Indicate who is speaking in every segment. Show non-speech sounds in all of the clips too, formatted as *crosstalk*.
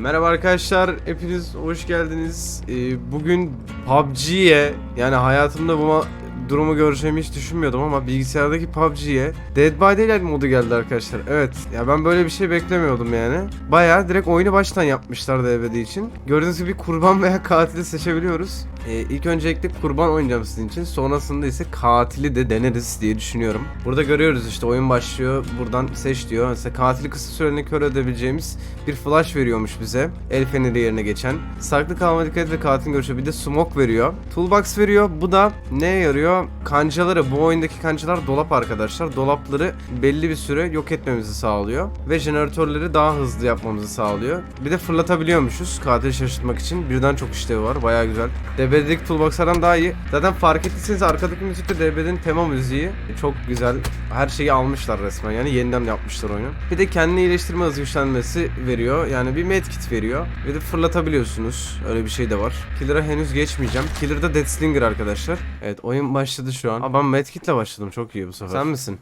Speaker 1: Merhaba arkadaşlar, hepiniz hoş geldiniz. Ee, bugün PUBG'ye, yani hayatımda bu ma- durumu göreceğimi hiç düşünmüyordum ama bilgisayardaki PUBG'ye Dead by Daylight modu geldi arkadaşlar. Evet, ya ben böyle bir şey beklemiyordum yani. Bayağı direkt oyunu baştan yapmışlar DVD için. Gördüğünüz gibi kurban veya katili seçebiliyoruz. Ee, ilk öncelikle kurban oynayacağım sizin için. Sonrasında ise katili de deneriz diye düşünüyorum. Burada görüyoruz işte oyun başlıyor. Buradan seç diyor. Mesela katili kısa süreliğine kör edebileceğimiz bir flash veriyormuş bize. El feneri yerine geçen. Saklı kalma dikkat ve katilin görüşü. Bir de smoke veriyor. Toolbox veriyor. Bu da neye yarıyor? Kancaları, bu oyundaki kancalar dolap arkadaşlar. Dolapları belli bir süre yok etmemizi sağlıyor. Ve jeneratörleri daha hızlı yapmamızı sağlıyor. Bir de fırlatabiliyormuşuz katili şaşırtmak için. Birden çok işlevi var. Baya güzel. DB'deki toolboxlardan daha iyi. Zaten fark ettiyseniz arkadaki müzik de DB'nin tema müziği. Çok güzel. Her şeyi almışlar resmen. Yani yeniden yapmışlar oyunu. Bir de kendini iyileştirme hızı güçlenmesi veriyor. Yani bir medkit veriyor. Ve de fırlatabiliyorsunuz. Öyle bir şey de var. Killer'a henüz geçmeyeceğim. Killer'da Deathslinger arkadaşlar. Evet oyun başladı şu an. Aa, ben medkitle başladım. Çok iyi bu sefer. Sen misin?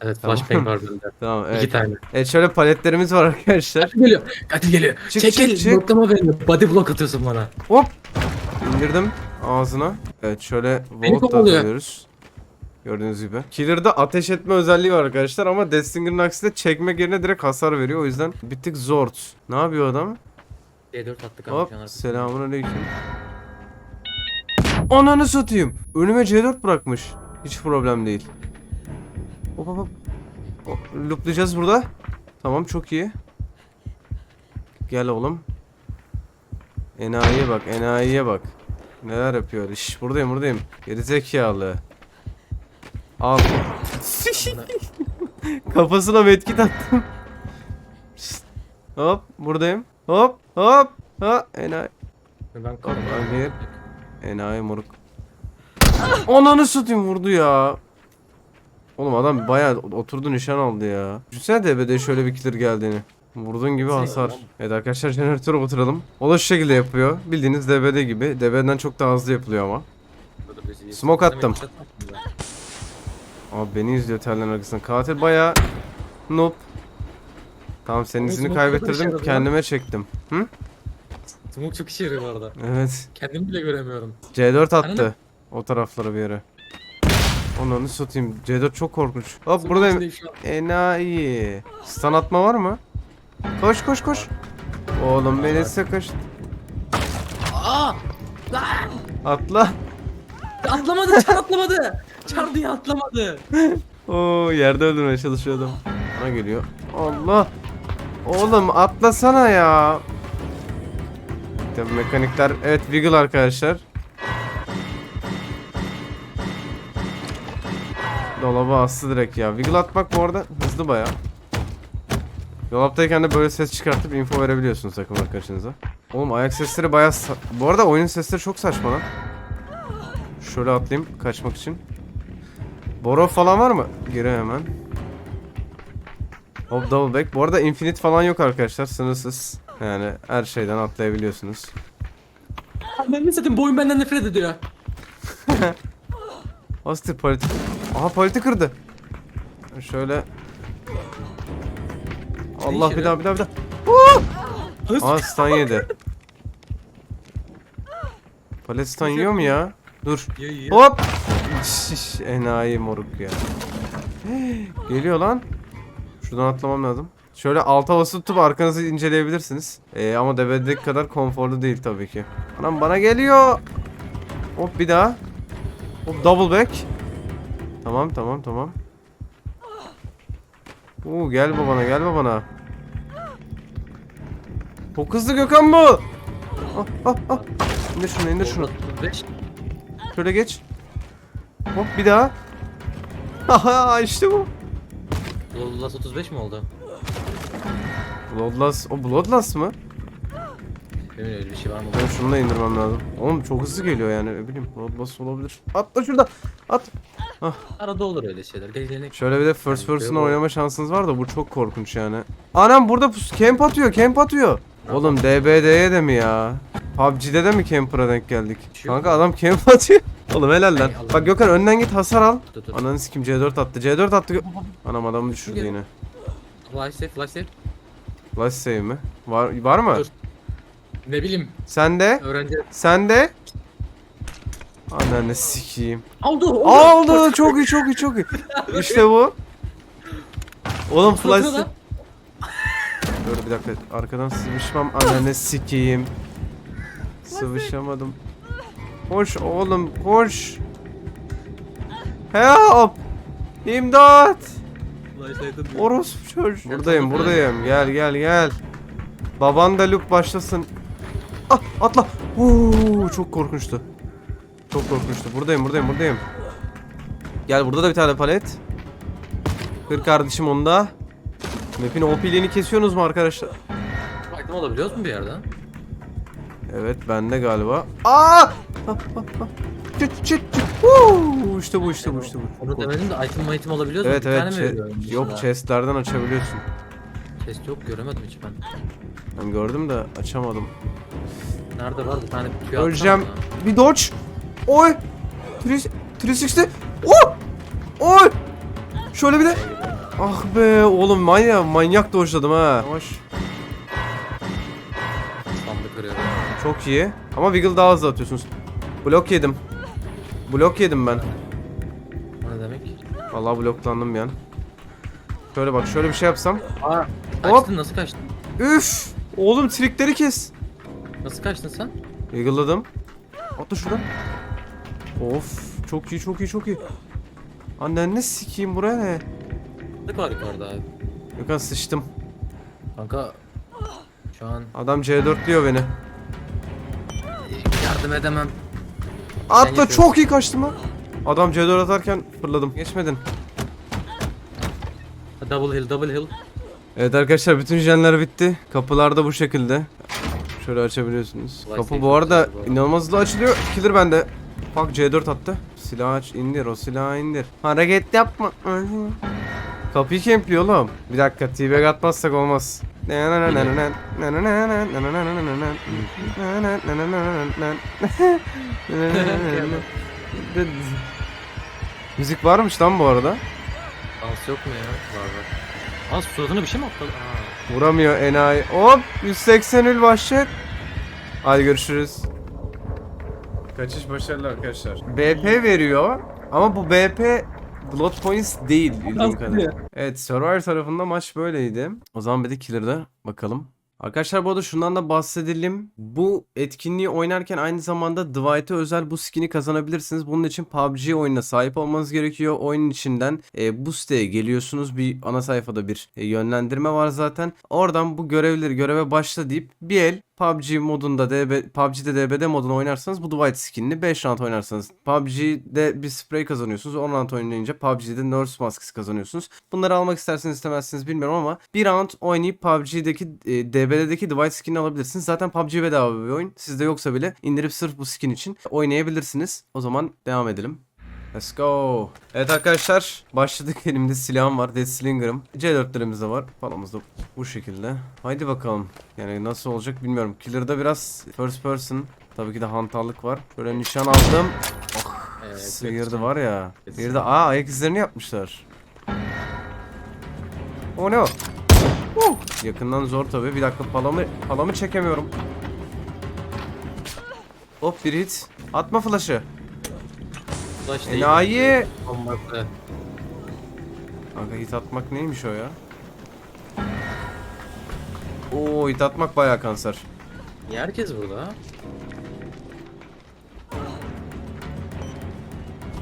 Speaker 2: Evet
Speaker 1: Tamam.
Speaker 2: flashbang var bende. *laughs*
Speaker 1: Tamam
Speaker 2: İki
Speaker 1: evet.
Speaker 2: tane.
Speaker 1: Evet şöyle paletlerimiz var arkadaşlar.
Speaker 2: Katil geliyor. Katil geliyor.
Speaker 1: Çık,
Speaker 2: Çekil.
Speaker 1: çık, çık.
Speaker 2: Bloklama veriyor. Body block atıyorsun bana.
Speaker 1: Hop! İndirdim ağzına. Evet şöyle
Speaker 2: Beni
Speaker 1: volt da
Speaker 2: kovalıyor.
Speaker 1: atıyoruz. Gördüğünüz gibi. Killer'da ateş etme özelliği var arkadaşlar ama Deathslinger'ın aksine çekmek yerine direkt hasar veriyor. O yüzden bir tık zor. Ne yapıyor adam?
Speaker 2: D4 attık
Speaker 1: Hop selamun aleyküm. Ananı satayım. Önüme C4 bırakmış. Hiç problem değil. Hop hop hop. Looplayacağız burada. Tamam çok iyi. Gel oğlum. Enayiye bak, enayiye bak. Neler yapıyor? Şş, buradayım, buradayım. Geri zekalı. Al. *laughs* Kafasına medkit attım. Şşt. Hop, buradayım. Hop, hop. Ha, enayi.
Speaker 2: Ben
Speaker 1: hadi. Enayi moruk. Ananı satayım vurdu ya. Oğlum adam bayağı oturdu nişan aldı ya. Düşünsene DB'de şöyle bir killer geldiğini. Vurduğun gibi hasar. Evet arkadaşlar jeneratöre oturalım. O da şu şekilde yapıyor. Bildiğiniz DBD gibi. DB'den çok daha hızlı yapılıyor ama. Smoke attım. Abi beni izliyor tellerin arkasından. Katil bayağı noob. Tamam senin izini
Speaker 2: işe
Speaker 1: kaybettirdim. Kendime çektim. Hı?
Speaker 2: Smoke çok işe yarıyor bu arada.
Speaker 1: Evet.
Speaker 2: Kendimi bile göremiyorum.
Speaker 1: C4 attı. O taraflara bir yere. Onu satayım. C4 çok korkunç. Hop buradayım. Enayi. Stun atma var mı? Koş koş koş. Oğlum beni sıkış.
Speaker 2: Aa!
Speaker 1: Atla.
Speaker 2: Atlamadı. Çar atlamadı. Çar diye atlamadı. *laughs*
Speaker 1: Oo yerde öldürmeye çalışıyor adam. Bana geliyor. Allah. Oğlum atlasana ya. Tabii mekanikler evet wiggle arkadaşlar. Dolaba astı direkt ya. Wiggle atmak bu arada hızlı baya. Dolaptayken de böyle ses çıkartıp info verebiliyorsunuz takım arkadaşınıza. Oğlum ayak sesleri baya Bu arada oyun sesleri çok saçma lan. Şöyle atlayayım kaçmak için. Boro falan var mı? Geri hemen. Hop double back. Bu arada infinite falan yok arkadaşlar. Sınırsız. Yani her şeyden atlayabiliyorsunuz.
Speaker 2: Ben ne satayım boyun benden nefret ediyor. *laughs*
Speaker 1: Astir paleti. Aha paleti kırdı. Şöyle. Allah bir daha bir daha bir daha. Aa stun yedi. Palet stun yiyor mu ya? Dur.
Speaker 2: Yiyor, yiyor.
Speaker 1: Hop. Şiş, *laughs* enayi moruk ya. *gasps* Geliyor lan. Şuradan atlamam lazım. Şöyle alta basıp tutup arkanızı inceleyebilirsiniz. Ee, ama DB'deki kadar konforlu değil tabii ki. Anam bana geliyor. Hop bir daha. Hop double back. Tamam tamam tamam. Oo gel babana gel babana. Çok hızlı Gökhan bu. Ah ah ah. İndir şunu indir şunu. Şöyle geç. Hop bir daha. Haha işte bu.
Speaker 2: Last 35 mi oldu?
Speaker 1: Bloodlust. O Bloodlust mı?
Speaker 2: Benim öyle bir şey var mı?
Speaker 1: Ben şunu da indirmem lazım. Oğlum çok hızlı geliyor yani. Ne bileyim Bloodlust olabilir. Atla şurada. At.
Speaker 2: Arada olur öyle şeyler. Gelenek.
Speaker 1: Şöyle bir de first person oynama şansınız var da bu çok korkunç yani. Anam burada pus camp atıyor, camp atıyor. Oğlum DBD'ye de mi ya? PUBG'de de mi camper'a denk geldik?
Speaker 2: Şey
Speaker 1: Kanka adam camp atıyor. *laughs* Oğlum helal lan.
Speaker 2: Allah.
Speaker 1: Bak Gökhan önden git hasar al.
Speaker 2: Dur dur.
Speaker 1: Ananı sikim C4 attı. C4 attı. Anam adamı düşürdü
Speaker 2: Gel.
Speaker 1: yine.
Speaker 2: Flash save, flash save.
Speaker 1: Flash save mi? Var var mı?
Speaker 2: Dur. Ne bileyim
Speaker 1: Sende?
Speaker 2: öğrenci.
Speaker 1: Sende? Ananı sikeyim.
Speaker 2: Aldı. oldu.
Speaker 1: Aldı çok iyi çok iyi çok iyi. *laughs* İşte bu. Oğlum flash. Dur bir dakika arkadan sıvışmam ananı sikeyim. Sıvışamadım. Koş oğlum koş. Help! İmdat! Orospu çocuğu. Buradayım buradayım. Gel gel gel. Baban da loop başlasın. Ah atla. Uuu çok korkunçtu. Çok korkunçtu. Buradayım buradayım buradayım. Gel burada da bir tane palet. Kır kardeşim onu da. Map'in OP'liğini kesiyorsunuz mu arkadaşlar?
Speaker 2: Item alabiliyoruz mu bir yerden?
Speaker 1: Evet bende galiba. Aa! Çıt çıt çıt. Woo! İşte bu işte bu işte bu.
Speaker 2: Onu demedim de item item alabiliyoruz
Speaker 1: Evet
Speaker 2: mu? Bir tane
Speaker 1: evet.
Speaker 2: mi
Speaker 1: che-
Speaker 2: veriyor onun
Speaker 1: yok
Speaker 2: dışında?
Speaker 1: chestlerden açabiliyorsun.
Speaker 2: Chest yok göremedim hiç ben.
Speaker 1: Ben gördüm de açamadım.
Speaker 2: Nerede var bir tane tüy atsana
Speaker 1: Öleceğim.
Speaker 2: bana.
Speaker 1: Bir dodge. Oy. 3 360. Oh! Oy! Şöyle bir de. Ah be oğlum manyak manyak dodge'ladım ha. Yavaş. Çok iyi. Ama wiggle daha hızlı atıyorsunuz. Blok yedim. Blok yedim ben.
Speaker 2: O ne demek?
Speaker 1: Vallahi bloklandım yani. Şöyle bak şöyle bir şey yapsam.
Speaker 2: Aa,
Speaker 1: Hop.
Speaker 2: kaçtın nasıl kaçtın?
Speaker 1: Üf! Oğlum trikleri kes.
Speaker 2: Nasıl kaçtın sen?
Speaker 1: Wiggle'ladım. Atla şuradan. Of çok iyi çok iyi çok iyi. Annen ne sikeyim buraya ne?
Speaker 2: Ne var yukarıda abi?
Speaker 1: Gökhan sıçtım.
Speaker 2: Kanka şu an
Speaker 1: Adam C4 diyor beni.
Speaker 2: Yardım edemem.
Speaker 1: Atla çok iyi kaçtım lan. Adam C4 atarken fırladım. Geçmedin.
Speaker 2: Double hill double hill.
Speaker 1: Evet arkadaşlar bütün jenler bitti. Kapılar da bu şekilde. Şöyle açabiliyorsunuz.
Speaker 2: Kolay
Speaker 1: Kapı bu arada. inanılmaz hızlı açılıyor. Killer bende. Bak C4 attı. Silah aç indir o silahı indir. Hareket yapma. Kapıyı kempliyor oğlum. Bir dakika T-bag atmazsak olmaz. Müzik varmış lan bu arada.
Speaker 2: Dans yok mu ya? Var var. Aa suratına bir şey mi atladı? Aa.
Speaker 1: Vuramıyor enayi. Hop 180 ül vahşet. Hadi görüşürüz. Kaçış başarılı arkadaşlar. BP veriyor ama bu BP Blood Points değil bildiğim kadarıyla. Evet Survivor tarafında maç böyleydi. O zaman bir de Killer'da bakalım. Arkadaşlar bu arada şundan da bahsedelim. Bu etkinliği oynarken aynı zamanda Dwight'e özel bu skin'i kazanabilirsiniz. Bunun için PUBG oyununa sahip olmanız gerekiyor. Oyunun içinden e, bu siteye geliyorsunuz. Bir ana sayfada bir e, yönlendirme var zaten. Oradan bu görevleri göreve başla deyip bir el PUBG modunda DB, PUBG'de DBD modunu oynarsanız bu Dwight skinini 5 round oynarsanız PUBG'de bir sprey kazanıyorsunuz. 10 round oynayınca PUBG'de Nurse maskesi kazanıyorsunuz. Bunları almak isterseniz istemezsiniz bilmiyorum ama bir round oynayıp PUBG'deki e, DBD'deki Dwight skinini alabilirsiniz. Zaten PUBG bedava bir oyun. Sizde yoksa bile indirip sırf bu skin için oynayabilirsiniz. O zaman devam edelim. Let's go. Evet arkadaşlar başladık. *laughs* Elimde silahım var. Death Slinger'ım. C4'lerimiz de var. Paramız da bu şekilde. Haydi bakalım. Yani nasıl olacak bilmiyorum. Killer'da biraz first person. Tabii ki de hantallık var. Böyle nişan aldım.
Speaker 2: Evet,
Speaker 1: Sıyırdı var ya. De aa ayak izlerini yapmışlar. O ne o? Uh, Yakından zor tabii. Bir dakika palamı palamı çekemiyorum. Hop bir hit. Atma flash'ı.
Speaker 2: Flash değil.
Speaker 1: Enayi.
Speaker 2: Bombası.
Speaker 1: Kanka hit atmak neymiş o ya? Oo hit atmak bayağı kanser.
Speaker 2: Niye herkes burada?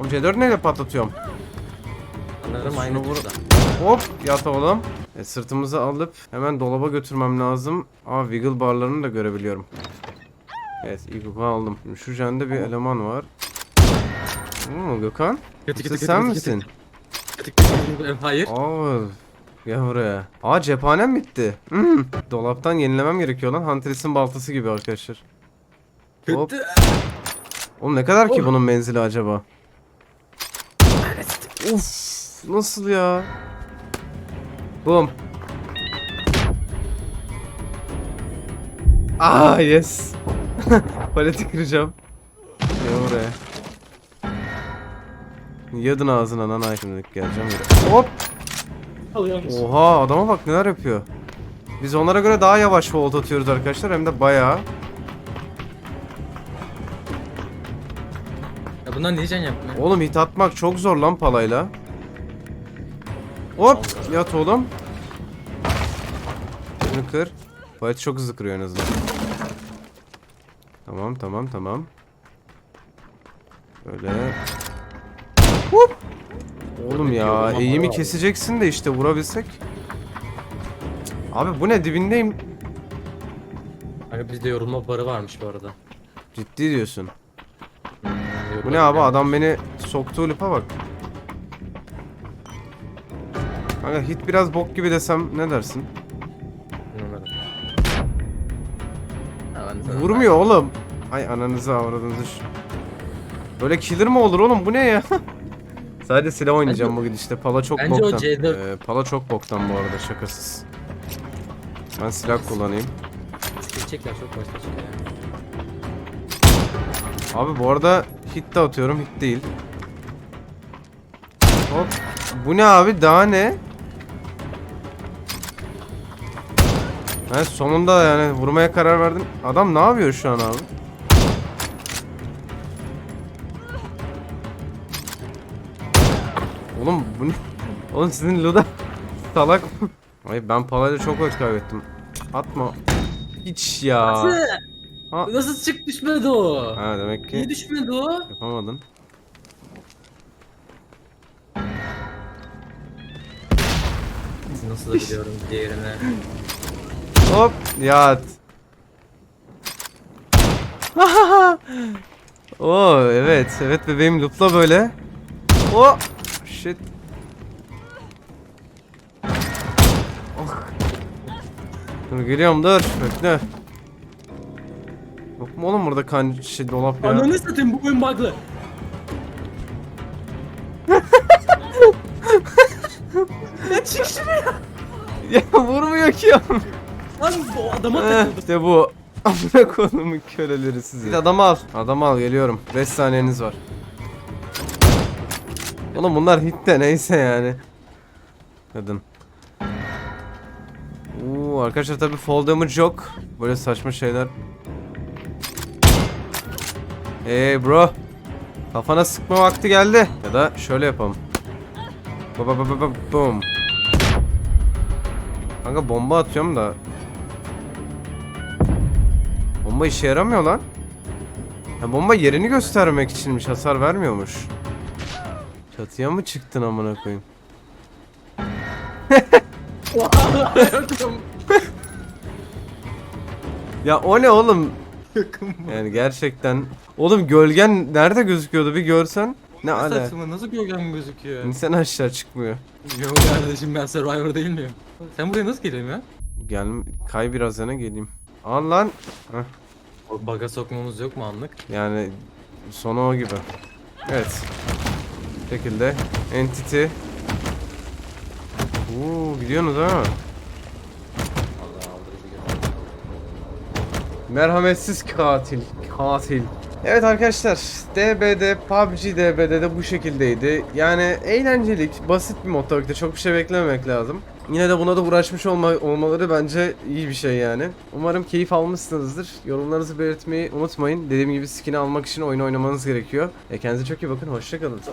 Speaker 1: Oğlum C4 neyle patlatıyorum?
Speaker 2: Sanırım aynı
Speaker 1: vur-. Hop yat oğlum. E, sırtımızı alıp hemen dolaba götürmem lazım. Aa wiggle barlarını da görebiliyorum. Evet ilk aldım. Şimdi şu jende bir eleman var. Mu Gökhan?
Speaker 2: Kötü
Speaker 1: sen misin?
Speaker 2: Kötü kötü kötü. Hayır.
Speaker 1: Aa gel buraya. Aa cephanem bitti. Hmm. Dolaptan yenilemem gerekiyor lan. Huntress'in baltası gibi arkadaşlar. Hop.
Speaker 2: Kötü.
Speaker 1: Oğlum ne kadar ki
Speaker 2: Oğlum.
Speaker 1: bunun menzili acaba? Uf nasıl ya? Boom. Ah yes. *laughs* Paleti kıracağım. Gel buraya. Yadın ağzına nanay şimdi geleceğim. Hop.
Speaker 2: Alıyor musun?
Speaker 1: Oha adama bak neler yapıyor. Biz onlara göre daha yavaş volt atıyoruz arkadaşlar hem de bayağı.
Speaker 2: Ya bundan ne can yapmıyor?
Speaker 1: Oğlum hit atmak çok zor lan palayla. Hop yat oğlum. Şunu kır. Palet çok hızlı kırıyor en azından. Tamam tamam tamam. Böyle. Hop. Oğlum ya eğimi keseceksin de işte vurabilsek. Abi bu ne dibindeyim.
Speaker 2: Hani bizde yorulma barı varmış bu arada.
Speaker 1: Ciddi diyorsun. Bu ne abi adam beni soktuğu lupa bak. Kanka hit biraz bok gibi desem ne dersin? Vurmuyor oğlum. Ay ananızı avradınızı. şu- Böyle killer mi olur oğlum bu ne ya? *laughs* Sadece silah oynayacağım
Speaker 2: Bence-
Speaker 1: bugün işte. Pala çok
Speaker 2: bence o
Speaker 1: boktan.
Speaker 2: C4
Speaker 1: Ee, pala çok boktan bu arada şakasız. Ben silah kullanayım.
Speaker 2: Geçecekler çok başta çıkıyor.
Speaker 1: Abi bu arada hit de atıyorum hit değil. Hop. Bu ne abi daha ne? Evet sonunda yani vurmaya karar verdin. Adam ne yapıyor şu an abi? Bu ne? Oğlum sizin Luda salak mı? Ay ben Pala'yla çok vakit kaybettim. Atma. Hiç ya. Ha.
Speaker 2: Nasıl çık düşmedi o?
Speaker 1: Ha demek
Speaker 2: Niye
Speaker 1: ki
Speaker 2: düşmedi o?
Speaker 1: yapamadın.
Speaker 2: Nasıl da biliyorum diğerine.
Speaker 1: Hop yat. *laughs* Oo evet evet bebeğim loopla böyle. Oh shit. Dur geliyorum dur bekle. Yok mu oğlum burada kan şey dolap ya?
Speaker 2: Ananı satayım bu oyun bug'lı. *laughs* ya çık şuraya.
Speaker 1: ya vurmuyor ki ya.
Speaker 2: Lan bu adama
Speaker 1: Eh,
Speaker 2: takıldım.
Speaker 1: işte bu. Amına konumun köleleri sizi. Git adamı al. Adamı al geliyorum. 5 saniyeniz var. Oğlum bunlar hit de neyse yani. Kadın. Oo arkadaşlar tabi fall damage yok. Böyle saçma şeyler. Hey bro. Kafana sıkma vakti geldi. Ya da şöyle yapalım. Ba ba ba ba boom. Kanka bomba atıyorum da Bomba işe yaramıyor lan. Ha, bomba yerini göstermek içinmiş. Hasar vermiyormuş. Çatıya mı çıktın amına koyayım? *laughs* *laughs* Ya o ne oğlum? *laughs* Yani gerçekten. Oğlum gölgen nerede gözüküyordu bir görsen. Ne ala?
Speaker 2: Saçma nasıl gölgem gözüküyor?
Speaker 1: İnsan aşağı çıkmıyor.
Speaker 2: Yok kardeşim ben Survivor değil miyim? Sen buraya nasıl geliyorsun ya?
Speaker 1: Gel kay biraz yana geleyim. Al lan. Heh,
Speaker 2: Baga sokmamız yok mu anlık?
Speaker 1: yani sonu o gibi. Evet. Bu şekilde entity. Oo gidiyorsunuz ha.
Speaker 2: Allah aldırıcı gibi.
Speaker 1: Merhametsiz katil. Katil. Evet arkadaşlar DBD PUBG DBD'de bu şekildeydi. Yani eğlencelik, basit bir mod tabii ki de çok bir şey beklememek lazım. Yine de buna da uğraşmış olma, olmaları bence iyi bir şey yani. Umarım keyif almışsınızdır. Yorumlarınızı belirtmeyi unutmayın. Dediğim gibi skin'i almak için oyun oynamanız gerekiyor. E, kendinize çok iyi bakın. Hoşçakalın.
Speaker 3: So